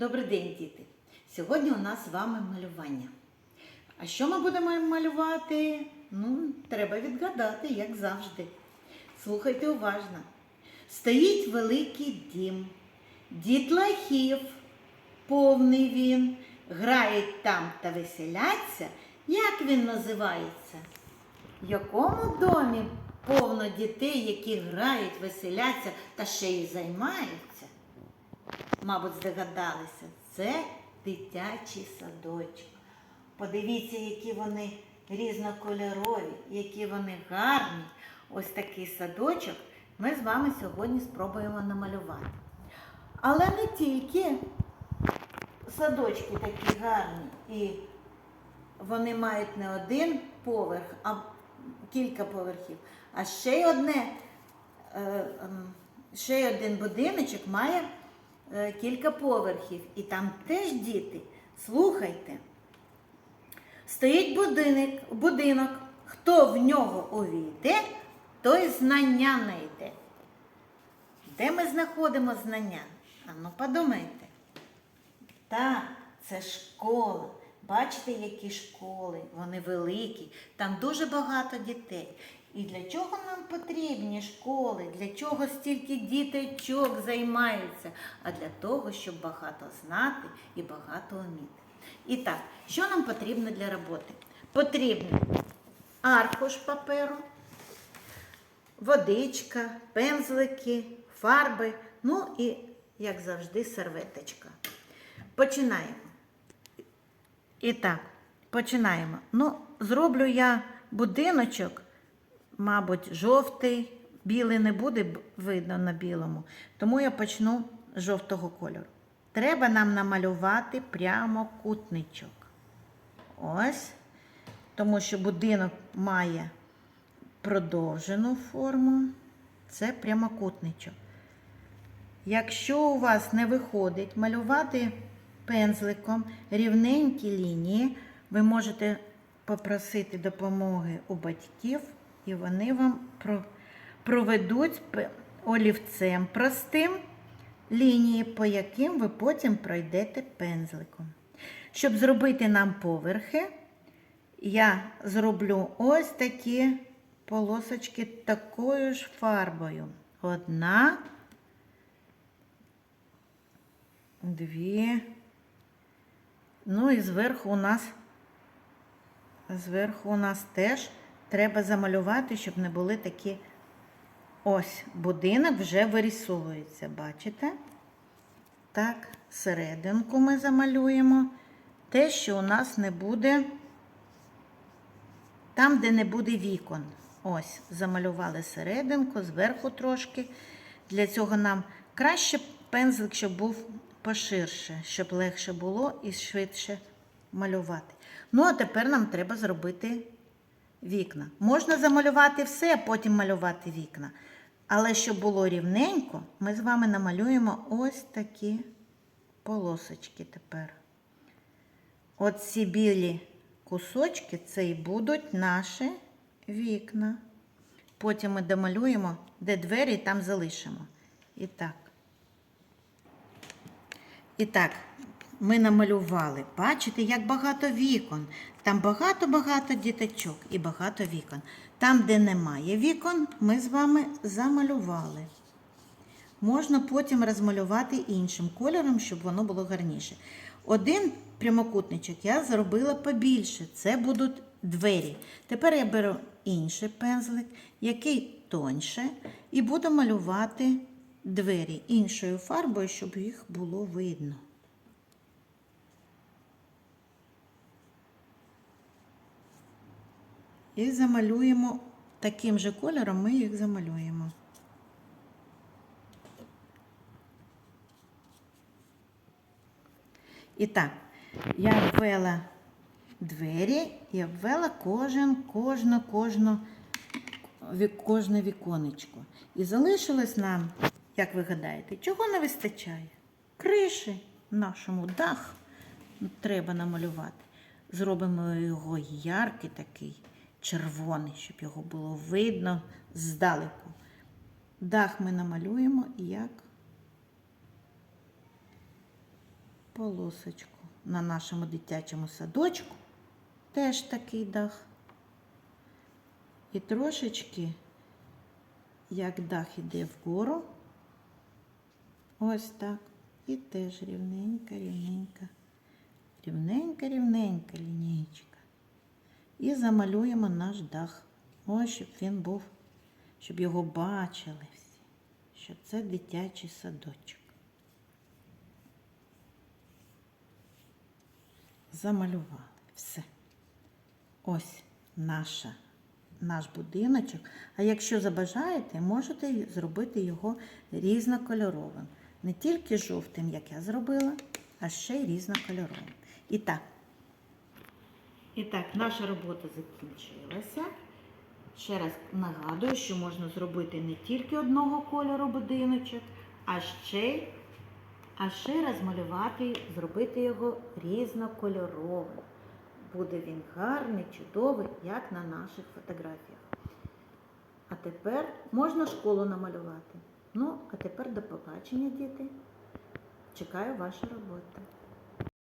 Добрий день, діти! Сьогодні у нас з вами малювання. А що ми будемо малювати? Ну, треба відгадати, як завжди. Слухайте уважно. Стоїть великий дім, дітлахів, повний він, грають там та веселяться. Як він називається? В якому домі повно дітей, які грають, веселяться та ще й займаються? Мабуть, здогадалися, це дитячий садочок. Подивіться, які вони різнокольорові, які вони гарні. Ось такий садочок ми з вами сьогодні спробуємо намалювати. Але не тільки садочки такі гарні, і вони мають не один поверх, а кілька поверхів, а ще й одне, е, ем, ще один будиночок має кілька поверхів. І там теж діти. Слухайте. Стоїть будинок, будинок. Хто в нього увійде, той знання знайде. Де ми знаходимо знання? А ну подумайте. Так, це школа. Бачите, які школи, вони великі, там дуже багато дітей. І для чого нам потрібні школи? Для чого стільки діточок займаються? А для того, щоб багато знати і багато вміти. І так, що нам потрібно для роботи? Потрібно аркуш паперу, водичка, пензлики, фарби, ну і, як завжди, серветочка. Починаємо. І так, починаємо. Ну, зроблю я будиночок, мабуть, жовтий, білий не буде видно на білому, тому я почну з жовтого кольору. Треба нам намалювати прямокутничок. Ось, тому що будинок має продовжену форму. Це прямокутничок. Якщо у вас не виходить малювати пензликом рівненькі лінії, ви можете попросити допомоги у батьків, і вони вам проведуть олівцем простим лінії, по яким ви потім пройдете пензликом. Щоб зробити нам поверхи, я зроблю ось такі полосочки такою ж фарбою. Одна, дві. Ну і зверху у нас, зверху у нас теж треба замалювати, щоб не були такі ось будинок вже вирісовується, бачите? Так, серединку ми замалюємо. Те, що у нас не буде, там, де не буде вікон. Ось, замалювали серединку, зверху трошки. Для цього нам краще пензлик, щоб був поширше, щоб легше було і швидше малювати. Ну, а тепер нам треба зробити вікна. Можна замалювати все, а потім малювати вікна. Але щоб було рівненько, ми з вами намалюємо ось такі полосочки тепер. От ці білі кусочки це і будуть наші вікна. Потім ми домалюємо, де двері, і там залишимо. І так. І так, ми намалювали. Бачите, як багато вікон. Там багато-багато діточок і багато вікон. Там, де немає вікон, ми з вами замалювали. Можна потім розмалювати іншим кольором, щоб воно було гарніше. Один прямокутничок я зробила побільше. Це будуть двері. Тепер я беру інший пензлик, який тоньше, і буду малювати двері іншою фарбою, щоб їх було видно. І замалюємо таким же кольором, ми їх замалюємо. І так, я ввела двері і обвела кожен, кожну, кожну, кожне віконечко. І залишилось нам, як ви гадаєте, чого не вистачає? Криші нашому дах треба намалювати. Зробимо його яркий такий, червоний, щоб його було видно здалеку. Дах ми намалюємо як полосочку. На нашому дитячому садочку теж такий дах. І трошечки, як дах іде вгору, ось так. І теж рівненька, рівненька, рівненька, рівненька лінієчка. І замалюємо наш дах. Ось, щоб він був, щоб його бачили всі, що це дитячий садочок. Замалювали все. Ось наша, наш будиночок. А якщо забажаєте, можете зробити його різнокольоровим. Не тільки жовтим, як я зробила, а ще й різнокольоровим. І так, і так, наша робота закінчилася. Ще раз нагадую, що можна зробити не тільки одного кольору будиночок, а ще, а ще розмалювати, зробити його різнокольоровим. Буде він гарний, чудовий, як на наших фотографіях. А тепер можна школу намалювати. Ну, а тепер до побачення, діти. Чекаю вашу роботу.